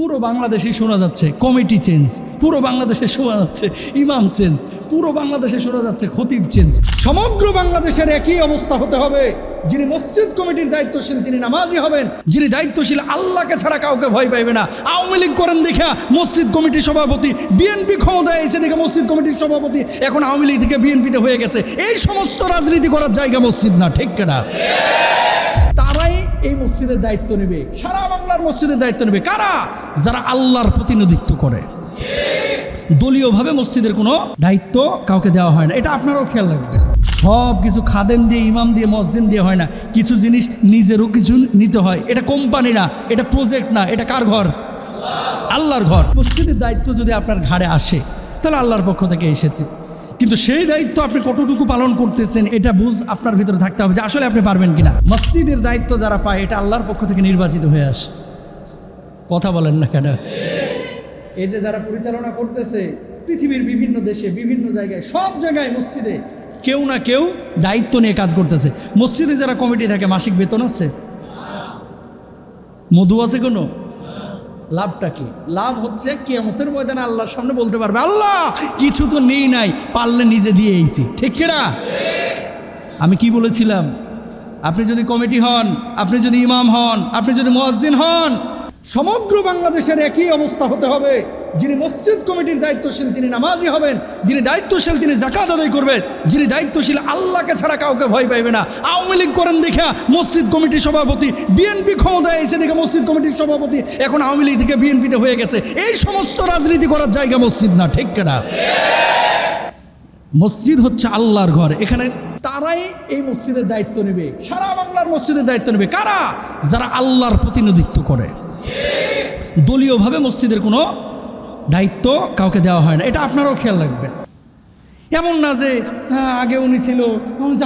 পুরো বাংলাদেশে শোনা যাচ্ছে কমিটি চেঞ্জ পুরো বাংলাদেশে শোনা যাচ্ছে ইমাম চেঞ্জ পুরো বাংলাদেশে শোনা যাচ্ছে খতিব চেঞ্জ সমগ্র বাংলাদেশের একই অবস্থা হতে হবে। যিনি মসজিদ কমিটির দায়িত্বশীল, তিনি নামাজি হবেন। যিনি দায়িত্বশীল, আল্লাহকে ছাড়া কাউকে ভয় পাইবে না। আওয়ামী লীগ করেন দেখা মসজিদ কমিটির সভাপতি বিএনপি ক্ষমতায় এসে দেখে মসজিদ কমিটির সভাপতি, এখন আওয়ামী লীগ থেকে বিএনপিতে হয়ে গেছে। এই সমস্ত রাজনীতি করার জায়গা মসজিদ না, ঠিক কেনা? তারাই এই মসজিদের দায়িত্ব নেবে। সারা মসজিদের দায়িত্ব নেবে। কারা? যারা আল্লাহর প্রতিনিধিত্ব করে। দলীয়ভাবে মসজিদের কোনো দায়িত্ব কাউকে দেওয়া হয় না। এটা আপনারাও খেয়াল রাখবেন। সব কিছু খাদেম দিয়ে, ইমাম দিয়ে, মসজিদ দিয়ে হয় না। কিছু জিনিস নিজেরও কিছু নিতে হয়। এটা কোম্পানি না, এটা প্রজেক্ট না, এটা কার ঘর? আল্লাহর ঘর। মসজিদের দায়িত্ব যদি আপনার ঘাড়ে আসে, তাহলে আল্লাহর পক্ষ থেকে এসেছে। কিন্তু সেই দায়িত্ব আপনি কতটুকু পালন করতেছেন, এটা বুঝ আপনার ভিতরে থাকতে হবে যে আসলে আপনি পারবেন কিনা। মসজিদের দায়িত্ব যারা পায়, এটা আল্লাহর পক্ষ থেকে নির্বাচিত হয়ে আসে। কথা বলেন না কেন? এই যে যারা পরিচালনা করতেছে, পৃথিবীর বিভিন্ন দেশে, বিভিন্ন জায়গায়, সব জায়গায় মসজিদে কেউ না কেউ দায়িত্ব নিয়ে কাজ করতেছে। মসজিদে যারা কমিটি থাকে, মাসিক বেতন আছে? মধু আছে কোনো? লাভটা কি? লাভ হচ্ছে কিয়ামতের ময়দানে আল্লাহর সামনে বলতে পারবে, আল্লাহ, কিছু তো নেই নাই, পারলে নিজে দিয়ে এইছি ঠিক কিনা? আমি কি বলেছিলাম? আপনি যদি কমিটি হন, আপনি যদি ইমাম হন, আপনি যদি মুয়াজ্জিন হন সমগ্র বাংলাদেশের একই অবস্থা হতে হবে। যিনি মসজিদ কমিটির দায়িত্বশীল, তিনি নামাজি হবেন। যিনি দায়িত্বশীল, তিনি জাকাত আদায় করবেন। যিনি দায়িত্বশীল, আল্লাহকে ছাড়া কাউকে ভয় পাইবে না। আওয়ামী লীগ করেন দেখা মসজিদ কমিটির সভাপতি বিএনপি ক্ষমতায় এসে দেখে মসজিদ কমিটির সভাপতি, এখন আওয়ামী লীগ থেকে বিএনপিতে হয়ে গেছে। এই সমস্ত রাজনীতি করার জায়গা মসজিদ না, ঠিক কেনা? মসজিদ হচ্ছে আল্লাহর ঘর। এখানে তারাই এই মসজিদের দায়িত্ব নেবে। সারা বাংলার মসজিদের দায়িত্ব নেবে। কারা? যারা আল্লাহর প্রতিনিধিত্ব করে। দলীয়ভাবে মসজিদের কোনো দায়িত্ব কাউকে দেওয়া হয় না। এটা আপনারাও খেয়াল রাখবেন। এমন না যে হ্যাঁ আগে উনি ছিল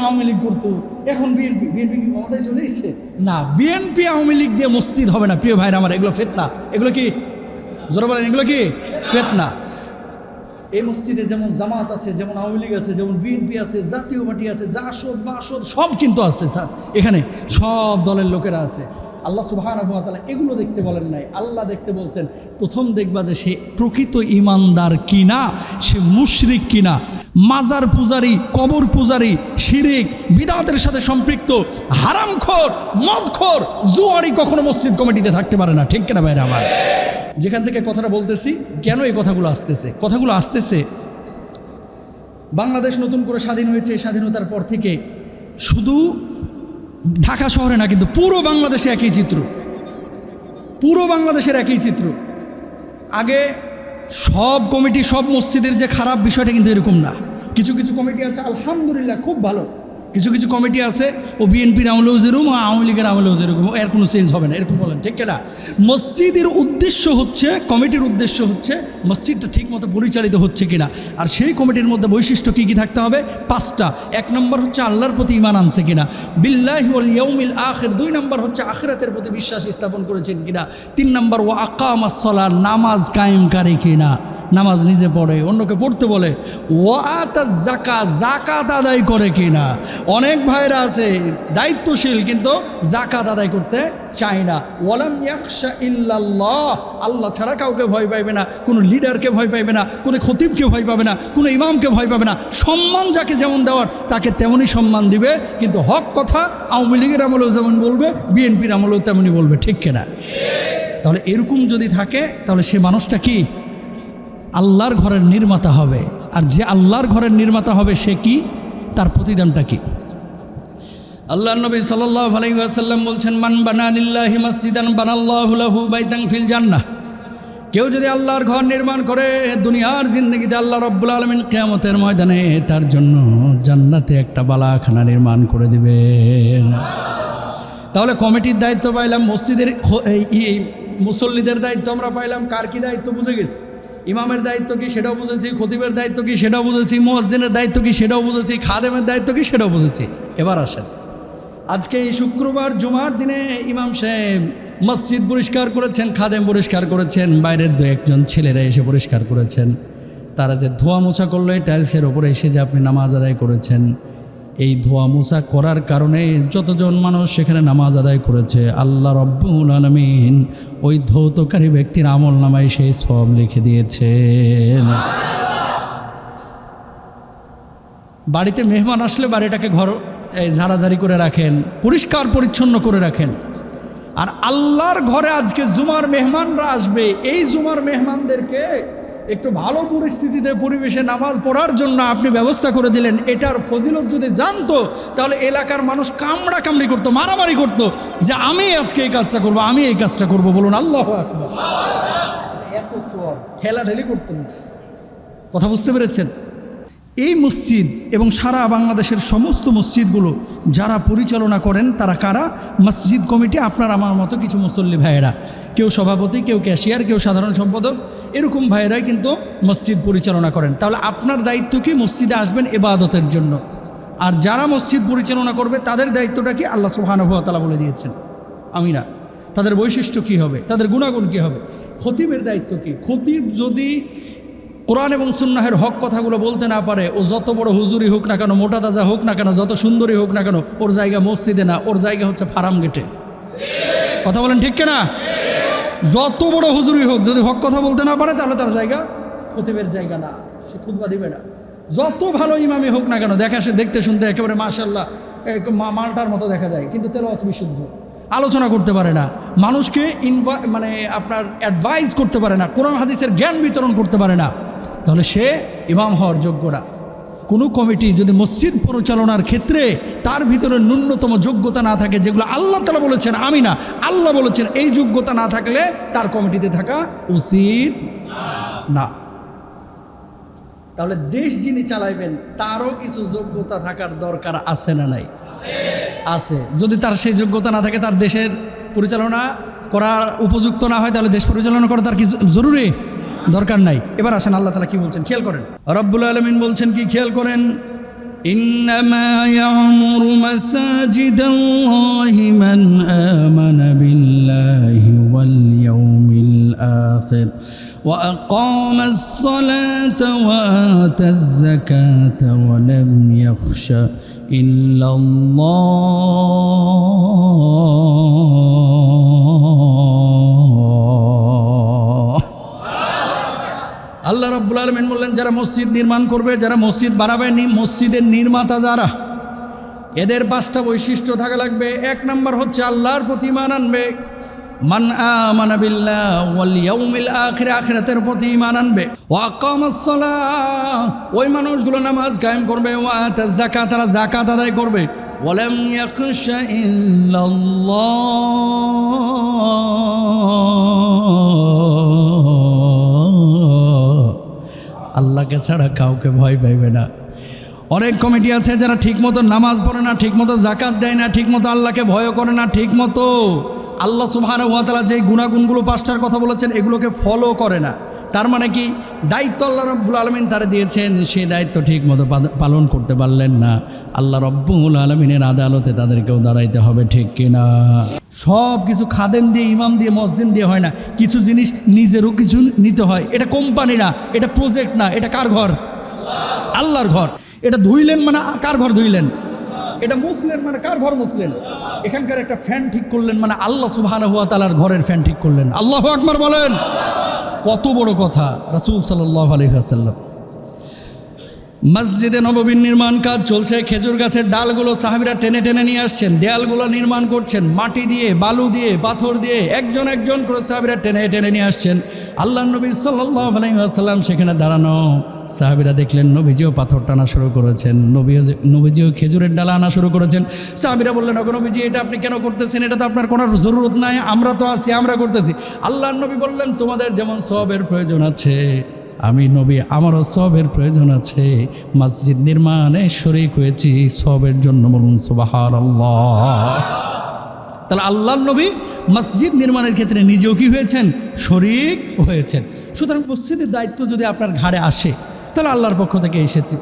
আওয়ামী লীগ করতো, এখন বিএনপি বিএনপি কি ক্ষমতায় চলে এসছে? না, বিএনপি আওয়ামী লীগ দিয়ে মসজিদ হবে না। প্রিয় ভাইরা আমার, এগুলো ফেতনা। এগুলো কি? জোরে বলেন, এগুলো কি? ফেতনা। এই মসজিদে যেমন জামাত আছে, যেমন আওয়ামী লীগ আছে, যেমন বিএনপি আছে, জাতীয় পার্টি আছে জাসদ বাসদ সব কিন্তু আছে, স্যার। এখানে সব দলের লোকেরা আছে। আল্লাহ সুবাহান এগুলো দেখতে বলেন নাই। আল্লাহ দেখতে বলছেন, প্রথম দেখবা যে সে প্রকৃত ইমানদার কিনা, সে মুশরিক কিনা। মাজার পূজারি, কবর পূজারি, শিরিক, বিদাতের সাথে সম্পৃক্ত, হারামখোর, মদখোর, জুয়ারি কখনো মসজিদ কমিটিতে থাকতে পারে না। ঠিক কেনা বাইরে আমার? যেখান থেকে কথাটা বলতেছি, কেন এই কথাগুলো আসতেছে? কথাগুলো আসতেছে, বাংলাদেশ নতুন করে স্বাধীন হয়েছে স্বাধীনতার পর থেকে শুধু ঢাকা শহরে না, কিন্তু পুরো বাংলাদেশে একই চিত্র। পুরো বাংলাদেশের একই চিত্র। আগে সব কমিটি, সব মসজিদের যে খারাপ বিষয়টা কিন্তু এরকম না। কিছু কিছু কমিটি আছে, আলহামদুলিল্লাহ, খুব ভালো। কিছু কিছু কমিটি আছে, ও বিএনপির আমলেও যেরকম আওয়ামী লীগের আমলেও যেরকম এর কোনো চেঞ্জ হবে না, এরকম বলেন, ঠিক না মসজিদের উদ্দেশ্য হচ্ছে, কমিটির উদ্দেশ্য হচ্ছে, মসজিদটা ঠিক মতো পরিচালিত হচ্ছে কিনা। আর সেই কমিটির মধ্যে বৈশিষ্ট্য কী কী থাকতে হবে? পাঁচটা। এক নম্বর হচ্ছে আল্লাহর প্রতি ইমান আনছে কিনা। বিল্লাহি ওয়াল ইয়াউমিল আখির। দুই নম্বর হচ্ছে আখরাতের প্রতি বিশ্বাস স্থাপন করেছেন কিনা। তিন নম্বর ও আকামাস সলার নামাজ কায়েমকারী কিনা। নামাজ নিজে পড়ে, অন্যকে পড়তে বলে, ওয়াতা জাকা জাকাত আদায় করে কি না? অনেক ভাইরা আছে, দায়িত্বশীল, কিন্তু জাকাত আদায় করতে চায় না। ওয়ালাম ইয়াকশা ইল্লাল্লাহ আল্লাহ ছাড়া কাউকে ভয় পাইবে না, কোনো লিডারকে ভয় পাইবে না, কোনো খতিবকে ভয় পাবে না, কোনো ইমামকে ভয় পাবে না। সম্মান যাকে যেমন দেওয়ার, তাকে তেমনই সম্মান দিবে, কিন্তু হক কথা আওয়ামী লীগের আমলেও যেমন বলবে, বিএনপির আমলেও তেমনই বলবে, ঠিক কিনা? তাহলে এরকম যদি থাকে, তাহলে সে মানুষটা কি? আল্লাহর ঘরের নির্মাতা হবে। আর যে আল্লাহর ঘরের নির্মাতা হবে সে কি? তার প্রতিদানটা কি? আল্লাহ নবী আলাইসাল্লাম বলছেন, মান বানা লিল্লাহি মসজিদান বানাল্লাহু বাইতাং ফিল কেউ যদি আল্লাহর ঘর নির্মাণ করে, দুনিয়ার জিন্দগিতে আল্লাহ রব্বুল আলমিন কেয়ামতের ময়দানে তার জন্য জান্নাতে একটা বালাখানা নির্মাণ করে দিবে তাহলে কমিটির দায়িত্ব পাইলাম, মসজিদের এই মুসল্লিদের দায়িত্ব আমরা পাইলাম, কার কি দায়িত্ব বুঝে গেছি? ইমামের দায়িত্ব কি সেটাও বুঝেছি, খতিবের দায়িত্ব কি সেটাও বুঝেছি মসজিদের দায়িত্ব কি সেটাও বুঝেছি, খাদেমের দায়িত্ব কি সেটাও বুঝেছি। এবার আসেন। আজকে এই শুক্রবার জুমার দিনে ইমাম সাহেব মসজিদ পরিষ্কার করেছেন, খাদেম পরিষ্কার করেছেন, বাইরের দু একজন ছেলেরা এসে পরিষ্কার করেছেন। তারা যে ধোয়া মোছা করল, এই টাইলসের ওপরে এসে যে আপনি নামাজ আদায় করেছেন এই ধোয়া মোছা করার কারণে যতজন মানুষ সেখানে নামাজ আদায় করেছে, আল্লাহ রব্বুল আলমিন ওই ধৌতকারী ব্যক্তির আমল নামায় সেই সব লিখে দিয়েছেন। বাড়িতে মেহমান আসলে বাড়িটাকে ঘর, এই ঝাড়াঝাড়ি করে রাখেন, পরিষ্কার পরিচ্ছন্ন করে রাখেন। আর আল্লাহর ঘরে আজকে জুমার মেহমানরা আসবে, এই জুমার মেহমানদেরকে একটু ভালো পরিস্থিতিতে পরিবেশে নামাজ পড়ার জন্য আপনি ব্যবস্থা করে দিলেন, এটার ফজিলত যদি জানতো, তাহলে এলাকার মানুষ কামড়া কামড়ি করতো, মারামারি করত, যে আমি আজকে এই কাজটা করব, আমি এই কাজটা করব বলুন, আল্লাহ। এত সওয়াব, ঠেলাঠেলি করতেন কথা বুঝতে পেরেছেন এই মসজিদ এবং সারা বাংলাদেশের সমস্ত মসজিদগুলো যারা পরিচালনা করেন, তারা কারা? মসজিদ কমিটি, আপনার আমার মতো কিছু মুসল্লি ভাইয়েরা। কেউ সভাপতি, কেউ ক্যাশিয়ার, কেউ সাধারণ সম্পাদক, এরকম ভাইয়েরাই কিন্তু মসজিদ পরিচালনা করেন। তাহলে আপনার দায়িত্ব কি মসজিদে আসবেন এবাদতের জন্য? আর যারা মসজিদ পরিচালনা করবে, তাদের দায়িত্বটা কি আল্লাহ সুহানুভতালা বলে দিয়েছেন? আমি না। তাদের বৈশিষ্ট্য কি হবে? তাদের গুণাগুণ কি হবে? খতিবের দায়িত্ব কি? খতিব যদি কোরআন এবং সুন্নাহের হক কথাগুলো বলতে না পারে, ও যত বড় হুজুরি হোক না কেন, মোটা তাজা হোক না কেন, যত সুন্দরী হোক না কেন, ওর জায়গা মসজিদে না, ওর জায়গা হচ্ছে ফারাম গেটে। কথা বলেন ঠিক কিনা? যত বড় হুজুরি হোক, যদি হক কথা বলতে না পারে, তাহলে তার জায়গা, খতিবের জায়গা না, সে খুদবা দিবে না। যত ভালো ইমামি হোক না কেন, দেখা সে দেখতে শুনতে একেবারে মাশাল্লাহ মালটার মতো দেখা যায়, কিন্তু তেলাওয়াত বিশুদ্ধ। আলোচনা করতে পারে না। মানুষকে ইনভা মানে আপনার অ্যাডভাইস করতে পারে না। কোরআন, হাদিসের জ্ঞান বিতরণ করতে পারে না। তাহলে সে ইমাম হওয়ার যোগ্য না কোনো কমিটি যদি মসজিদ পরিচালনার ক্ষেত্রে তার ভিতরে ন্যূনতম যোগ্যতা না থাকে, যেগুলো আল্লাহ তালা বলেছেন, আমি না, আল্লাহ বলেছেন, এই যোগ্যতা না থাকলে তার কমিটিতে থাকা উচিত না। তাহলে দেশ যিনি চালাইবেন, তারও কিছু যোগ্যতা থাকার দরকার আছে না নাই? আছে। যদি তার সেই যোগ্যতা না থাকে, তার দেশের পরিচালনা করার উপযুক্ত না হয়, তাহলে দেশ পরিচালনা করা তার কি জরুরি? দরকার নাই এবার আসেন আল্লাহ তালা কি বলছেন খেয়াল করেন রব্বুল আলমিন বলছেন কি খেয়াল করেন إنما يعمر مساجد الله من آمن بالله واليوم الآخر وأقام الصلاة وآتى الزكاة ولم يخش إلا الله যারা মসজিদ নির্মাণ করবে, যারা মসজিদ বাড়াবে মসজিদের নির্মাতা যারা, এদের পাঁচটা বৈশিষ্ট্য থাকা লাগবে। এক নম্বর হচ্ছে আল্লাহর প্রতি মান আনবে। ওয়া ওই মানুষগুলো নামাজ করবে। ওয়া তারা করবে। আল্লাহকে ছাড়া কাউকে ভয় পাইবে না। অনেক কমিটি আছে যারা ঠিকমতো নামাজ পড়ে না, ঠিকমতো জাকাত দেয় না, ঠিকমতো আল্লাহকে ভয় করে না, ঠিকমতো আল্লাহ সুবহানাহু ওয়া তাআলা যে গুণাগুণগুলো পাঁচটার কথা বলেছেন, এগুলোকে ফলো করে না। তার মানে কি? দায়িত্ব আল্লাহ রব্বুল আলমিন তারা দিয়েছেন, সেই দায়িত্ব ঠিকমতো পাদ- পালন করতে পারলেন না। আল্লাহ রব্বুল আলমিনের আদালতে তাদেরকেও দাঁড়াইতে হবে, ঠিক কিনা? সব কিছু খাদেম দিয়ে, ইমাম দিয়ে, মসজিদ দিয়ে হয় না। কিছু জিনিস নিজেরও কিছু নিতে হয়। এটা কোম্পানি না, এটা প্রজেক্ট না, এটা কার ঘর? আল্লাহর ঘর। এটা ধুইলেন মানে কার ঘর ধুইলেন? এটা মুসলেন মানে কার ঘর মুসলেন এখানকার একটা ফ্যান ঠিক করলেন মানে আল্লাহ সুবহানাহু ওয়া তাআলার ঘরের ফ্যান ঠিক করলেন। আল্লাহ আকবার বলেন। কত বড় কথা রাসুল সাল্লাহ আলাইহি ওয়াসাল্লাম। মসজিদে নববীর নির্মাণ কাজ চলছে, খেজুর গাছের ডালগুলো সাহাবিরা টেনে টেনে নিয়ে আসছেন, দেয়ালগুলো নির্মাণ করছেন, মাটি দিয়ে, বালু দিয়ে, পাথর দিয়ে, একজন একজন করে সাহাবিরা টেনে টেনে নিয়ে আসছেন। আল্লাহ নবী আলাইসাল্লাম সেখানে দাঁড়ানো। সাহাবিরা দেখলেন, নবীজিও পাথর টানা শুরু করেছেন নবী নবীজিও খেজুরের ডালা আনা শুরু করেছেন। সাহাবিরা বললেন, ওগো নবীজি, এটা আপনি কেন করতেছেন? এটা তো আপনার কোনো জরুরত নাই, আমরা তো আছি, আমরা করতেছি। আল্লাহ নবী বললেন, তোমাদের যেমন সবের প্রয়োজন আছে আমি নবী, আমারও সবের প্রয়োজন আছে। মসজিদ নির্মাণে শরিক হয়েছি, সবের জন্য বলুন সুবাহার তাহলে আল্লাহ নবী মসজিদ নির্মাণের ক্ষেত্রে নিজেও কি হয়েছেন? শরিক হয়েছেন। সুতরাং মসজিদের দায়িত্ব যদি আপনার ঘাড়ে আসে, তাহলে আল্লাহর পক্ষ থেকে এসেছে।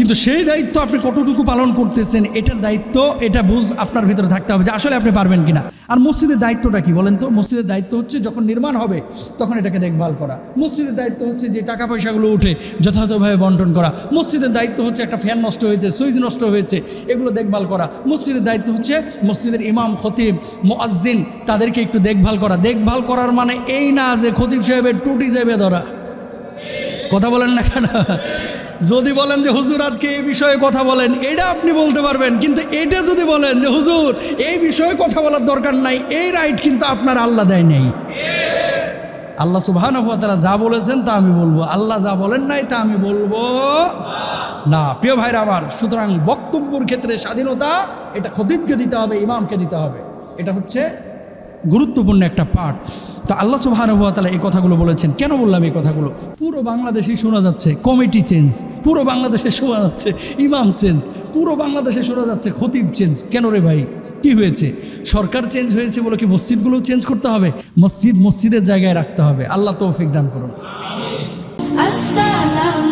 কিন্তু সেই দায়িত্ব আপনি কতটুকু পালন করতেছেন, এটার দায়িত্ব, এটা বুঝ আপনার ভিতরে থাকতে হবে যে আসলে আপনি পারবেন কিনা। আর মসজিদের দায়িত্বটা কি বলেন তো? মসজিদের দায়িত্ব হচ্ছে যখন নির্মাণ হবে, তখন এটাকে দেখভাল করা। মসজিদের দায়িত্ব হচ্ছে যে টাকা পয়সাগুলো উঠে যথাযথভাবে বন্টন করা। মসজিদের দায়িত্ব হচ্ছে একটা ফ্যান নষ্ট হয়েছে, সুইচ নষ্ট হয়েছে, এগুলো দেখভাল করা। মসজিদের দায়িত্ব হচ্ছে মসজিদের ইমাম, খতিব, মোয়াজ্জিন, তাদেরকে একটু দেখভাল করা। দেখভাল করার মানে এই না যে খতিব সাহেবের টুটি যাবে ধরা। কথা বলেন না কেন? যদি বলেন যে হুজুর আজকে এই বিষয়ে কথা বলেন, এটা আপনি বলতে পারবেন, কিন্তু এটা যদি বলেন যে হুজুর, এই বিষয়ে কথা বলার দরকার নাই, এই রাইট কিন্তু আপনার আল্লাহ দেয় নেই। আল্লাহ সুবহান তারা যা বলেছেন তা আমি বলব। আল্লাহ যা বলেন নাই তা আমি বলব না। প্রিয় ভাইরা আমার, সুতরাং বক্তব্যর ক্ষেত্রে স্বাধীনতা, এটা খতিবকে দিতে হবে, ইমামকে দিতে হবে। এটা হচ্ছে গুরুত্বপূর্ণ একটা পার্ট তো আল্লাহ সুবাহানুভাতালা এই কথাগুলো বলেছেন। কেন বললাম এই কথাগুলো? পুরো বাংলাদেশেই শোনা যাচ্ছে কমিটি চেঞ্জ পুরো বাংলাদেশে শোনা যাচ্ছে ইমাম চেঞ্জ পুরো বাংলাদেশে শোনা যাচ্ছে খতিব চেঞ্জ কেন রে ভাই? কি হয়েছে? সরকার চেঞ্জ হয়েছে বলে কি মসজিদগুলো চেঞ্জ করতে হবে? মসজিদ মসজিদের জায়গায় রাখতে হবে। আল্লাহ তৌফিক দান করুন। আসসালামু